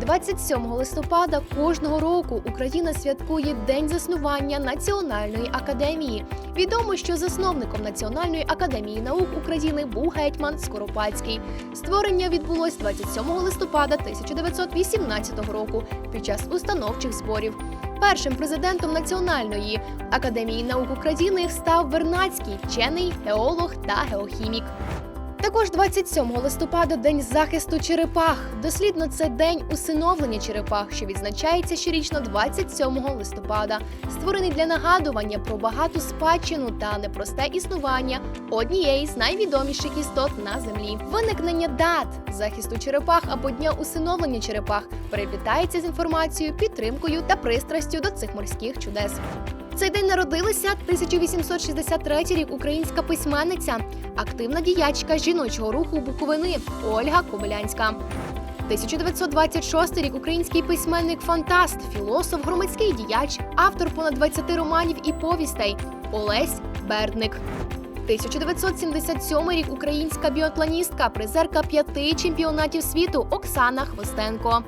27 листопада кожного року Україна святкує День заснування Національної академії. Відомо, що засновником Національної академії наук України був гетьман Скоропадський. Створення відбулось 27 листопада 1918 року під час установчих зборів. Першим президентом Національної академії наук України став Вернацький, вчений, геолог та геохімік. Також 27 листопада День захисту черепах. Дослідно це день усиновлення черепах, що відзначається щорічно 27 листопада, створений для нагадування про багату спадщину та непросте існування однієї з найвідоміших істот на землі. Виникнення дат захисту черепах або дня усиновлення черепах переплітається з інформацією, підтримкою та пристрастю до цих морських чудес. Цей день народилася 1863 рік українська письменниця, активна діячка жіночого руху Буковини Ольга Кобилянська. 1926 рік український письменник фантаст, філософ, громадський діяч, автор понад 20 романів і повістей Олесь Бердник. 1977 рік українська біатлоністка, призерка п'яти чемпіонатів світу Оксана Хвостенко.